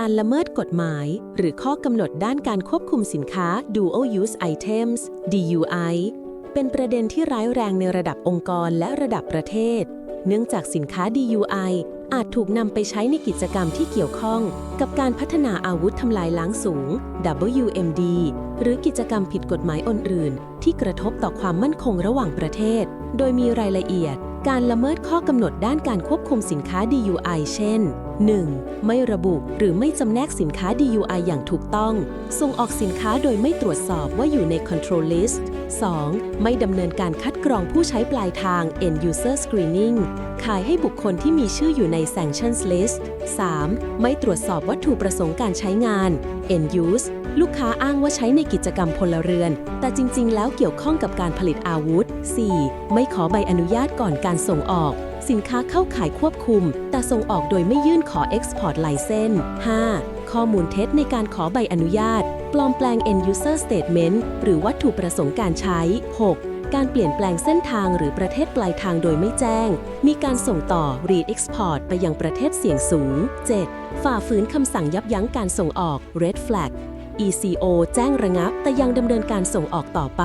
การละเมิดกฎหมาย หรือข้อกำหนดด้านการควบคุมสินค้า Dual Use Items DUI เป็นประเด็นที่ร้ายแรงในระดับองค์กรและระดับประเทศ เนื่องจากสินค้า DUI อาจถูกนำไปใช้ในกิจกรรมที่เกี่ยวข้อง กับการพัฒนาอาวุธทำลายล้างสูง WMD หรือกิจกรรมผิดกฎหมายอื่นๆ ที่กระทบต่อความมั่นคงระหว่างประเทศ โดยมีรายละเอียด การละเมิดข้อกำหนดด้านการควบคุมสินค้า DUI เช่น 1. ไม่ระบุหรือไม่จำแนกสินค้า DUI อย่างถูกต้อง ส่งออกสินค้าโดยไม่ตรวจสอบว่าอยู่ใน Control List 2. ไม่ดำเนินการคัดกรองผู้ใช้ปลายทาง End User Screening ขายให้บุคคลที่มีชื่ออยู่ใน Sanctions List 3. ไม่ตรวจสอบวัตถุประสงค์การใช้งาน End Use ลูกค้าอ้างว่าใช้ในกิจกรรมพลเรือน แต่จริง ๆ แล้วเกี่ยวข้องกับการผลิตอาวุธ 4. ไม่ขอใบอนุญาตก่อนการส่งออก สินค้าเข้าขายควบคุม แต่ส่งออกโดยไม่ยื่นขอ Export License 5. ข้อมูลเท็จในการขอใบอนุญาต ปลอมแปลง End User Statement หรือวัตถุประสงค์การใช้ 6. การเปลี่ยนแปลงเส้นทางหรือประเทศปลายทางโดยไม่แจ้ง มีการส่งต่อ Read Export ไปยังประเทศเสี่ยงสูง 7. ฝ่าฝืนคำสั่งยับยั้งการส่งออก Red Flag ECO แจ้งระงับ แต่ยังดำเนินการส่งออกต่อไป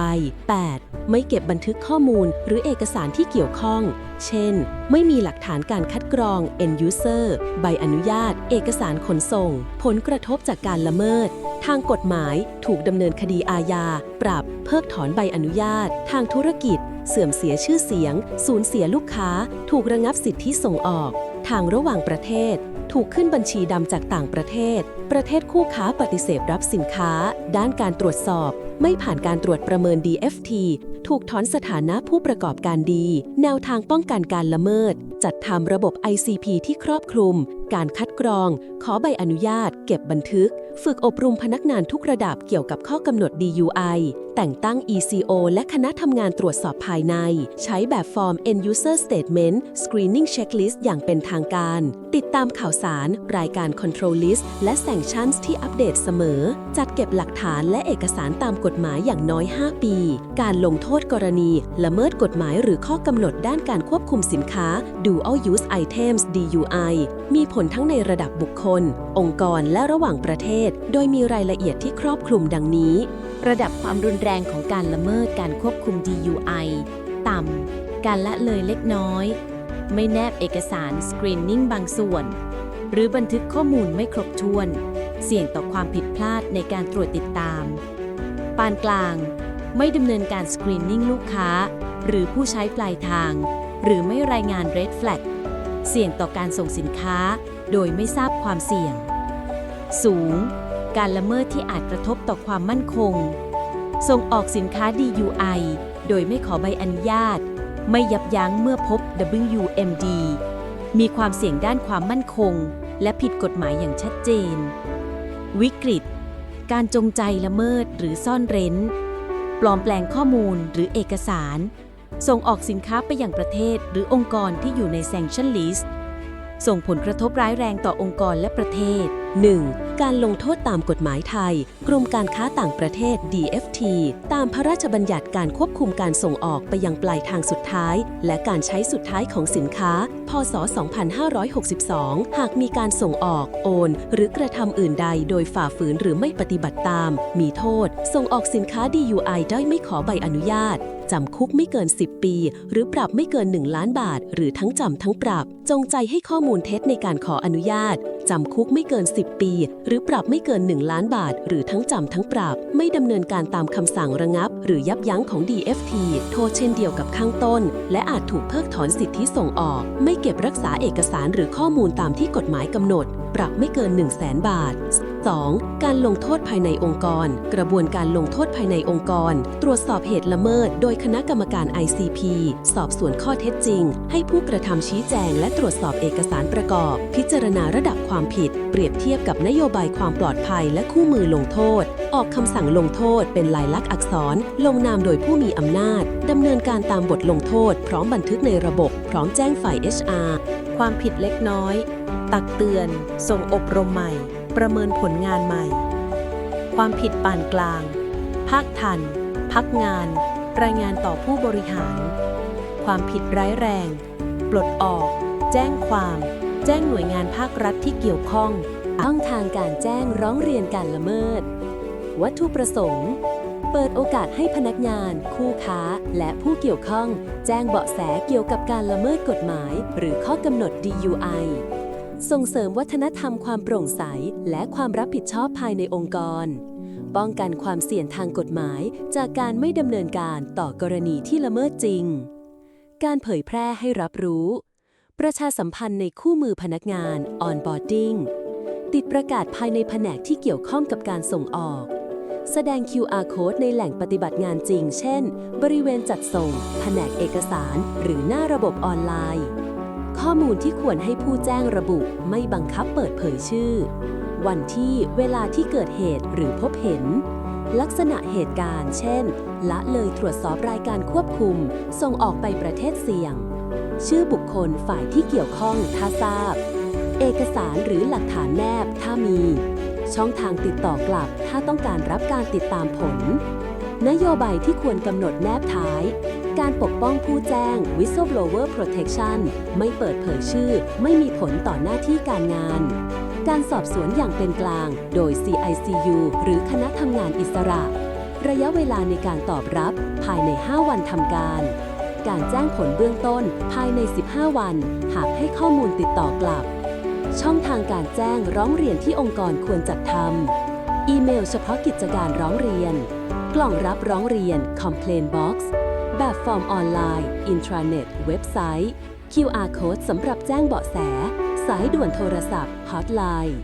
8. ไม่เก็บบันทึกข้อมูล หรือเอกสารที่เกี่ยวข้อง เช่น ไม่มีหลักฐานการคัดกรอง End User ใบอนุญาต เอกสารขนส่ง ผลกระทบจากการละเมิด ทางกฎหมายถูกดำเนินคดีอาญา ปรับ เพิกถอนใบอนุญาต ทางธุรกิจ เสื่อมเสียชื่อเสียง สูญเสียลูกค้า ถูกระงับสิทธิส่งออก ทางระหว่างประเทศ ถูกขึ้นบัญชีดำจากต่างประเทศ ประเทศคู่ค้าปฏิเสธรับสินค้า ด้านการตรวจสอบ ไม่ผ่านการตรวจประเมิน DFT ถูกถอนสถานะผู้ประกอบการดี แนวทางป้องกันการละเมิด จัดทำระบบ ICP ที่ครอบคลุม การคัดกรอง ขอใบอนุญาต เก็บบันทึก ฝึกอบรมพนักงานทุกระดับเกี่ยวกับข้อกำหนด DUI แต่งตั้ง ECO และคณะทำงานตรวจสอบภายใน ใช้แบบฟอร์ม End User Statement Screening Checklist อย่างเป็นทางการ ติดตามข่าวสาร รายการ Control List และ Sanctions ที่อัปเดตเสมอ จัดเก็บหลักฐานและเอกสารตามกฎหมายอย่างน้อย 5 ปี การลงโทษกรณี ละเมิดกฎหมายหรือข้อกำหนดด้านการควบคุมสินค้า Dual Use Items DUI มีผลทั้งในระดับบุคคล องค์กรและระหว่างประเทศ โดยมีรายละเอียดที่ครอบคลุมดังนี้ ระดับความรุนแรงของการละเมิดการควบคุม DUI ต่ำ การละเลยเล็กน้อย ไม่แนบเอกสาร Screening บางส่วน หรือบันทึกข้อมูลไม่ครบถ้วน เสี่ยงต่อความผิดพลาดในการตรวจติดตาม ปานกลาง ไม่ดำเนินการ Screening ลูกค้า หรือผู้ใช้ปลายทาง หรือไม่รายงาน Red Flag เสี่ยงต่อการส่งสินค้า โดยไม่ทราบความเสี่ยง สูง การละเมิดที่อาจกระทบต่อความมั่นคง ส่งออกสินค้า DUI โดยไม่ขอใบอนุญาต ไม่ยับยั้งเมื่อพบ WMD มีความเสี่ยงด้านความมั่นคง และผิดกฎหมายอย่างชัดเจน วิกฤต การจงใจละเมิดหรือซ่อนเร้น ปลอมแปลงข้อมูลหรือเอกสาร ส่งออกสินค้าไปยังประเทศหรือองค์กรที่อยู่ใน Sanction List ส่งผลกระทบร้ายแรงต่อองค์กรและประเทศ 1. การลงโทษตามกฎหมายไทย กรมการค้าต่างประเทศ DFT ตามพระราชบัญญัติการควบคุมการส่งออกไปยังปลายทางสุดท้าย และการใช้สุดท้ายของสินค้า พศ 2562 หากมีการส่งออก โอน หรือกระทำอื่นใดโดยฝ่าฝืนหรือไม่ปฏิบัติตาม มีโทษ ส่งออกสินค้า DUI ได้ไม่ขอใบอนุญาตจำคุกไม่เกิน 10 ปี หรือปรับไม่เกิน 1 ล้านบาท หรือทั้งจำทั้งปรับ จงใจให้ข้อมูลเท็จในการขออนุญาต จำคุกไม่เกิน 10 ปี หรือปรับไม่เกิน 1 ล้านบาท หรือทั้งจำทั้งปรับ ไม่ดำเนินการตามคำสั่งระงับ หรือยับยั้งของ DFT โทษเช่นเดียวกับข้างต้น และอาจถูกเพิกถอนสิทธิส่งออก ไม่เก็บรักษาเอกสารหรือข้อมูลตามที่กฎหมายกำหนด ปรับไม่เกิน 1 0 0 0 0แสนบาท 2. การลงโทษภายในองค์กร กระบวนการลงโทษภายในองค์กร ตรวจสอบเหตุละเมิด โดยคณะกรรมการ ICP สอบสวนข้อเท็จจริง ให้ผู้กระทำชี้แจง และตรวจสอบเอกสารประกอบ พิจารณาระดับความผิด เปรียบเทียบกับนโยบายความปลอดภัยและคู่มือลงโทษ ออกคำสั่งลงโทษ เป็นลายลักษณ์อักษร ลงนามโดยผู้มีอำนาจดำเนินการตามบทลงโทษ พร้อมบันทึกในระบบ พร้อมแจ้งฝ่าย HR ความผิดเล็กน้อย ตักเตือน ส่งอบรมใหม่ ประเมินผลงานใหม่ ความผิดปานกลาง ภาคทัน พักงาน รายงานต่อผู้บริหาร ความผิดร้ายแรง ปลดออก แจ้งความ แจ้งหน่วยงานภาครัฐที่เกี่ยวข้องช่องทางการแจ้งร้องเรียนการละเมิด วัตถุประสงค์ เปิดโอกาสให้พนักงาน คู่ค้า และผู้เกี่ยวข้อง แจ้งเบาะแสเกี่ยวกับการละเมิดกฎหมาย หรือข้อกำหนด DUI ส่งเสริมวัฒนธรรมความโปร่งใส และความรับผิดชอบภายในองค์กร ป้องกันความเสี่ยงทางกฎหมาย จากการไม่ดำเนินการต่อกรณีที่ละเมิดจริง การเผยแพร่ให้รับรู้ ประชาสัมพันธ์ในคู่มือพนักงาน onboarding ติดประกาศภายในแผนกที่เกี่ยวข้องกับการส่งออก แสดง QR code ในแหล่งปฏิบัติงานจริง เช่น บริเวณจัดส่ง แผนกเอกสาร หรือหน้าระบบออนไลน์ ข้อมูลที่ควรให้ผู้แจ้งระบุไม่บังคับเปิดเผยชื่อ วันที่เวลาที่เกิดเหตุหรือพบเห็น ลักษณะเหตุการณ์ เช่น ละเลยตรวจสอบรายการควบคุม ส่งออกไปประเทศเสี่ยง ชื่อบุคคลฝ่ายที่เกี่ยวข้องถ้าทราบ เอกสารหรือหลักฐานแนบถ้ามี ช่องทางติดต่อกลับถ้าต้องการรับการติดตามผล นโยบายที่ควรกำหนดแนบท้าย การปกป้องผู้แจ้ง whistleblower protection ไม่เปิดเผยชื่อ ไม่มีผลต่อหน้าที่การงาน การสอบสวนอย่างเป็นกลาง โดย CICU หรือคณะทำงานอิสระ ระยะเวลาในการตอบรับภายใน 5 วันทำการ การแจ้งผลเบื้องต้นภายใน 15 วัน หากให้ข้อมูลติดต่อกลับ ช่องทางการแจ้งร้องเรียนที่องค์กรควรจัดทำอีเมลเฉพาะกิจการร้องเรียน กล่องรับร้องเรียน Complain Box แบบฟอร์มออนไลน์ อินทราเน็ต เว็บไซต์ QR Code สำหรับแจ้งเบาะแส สายด่วนโทรศัพท์ ฮอตไลน์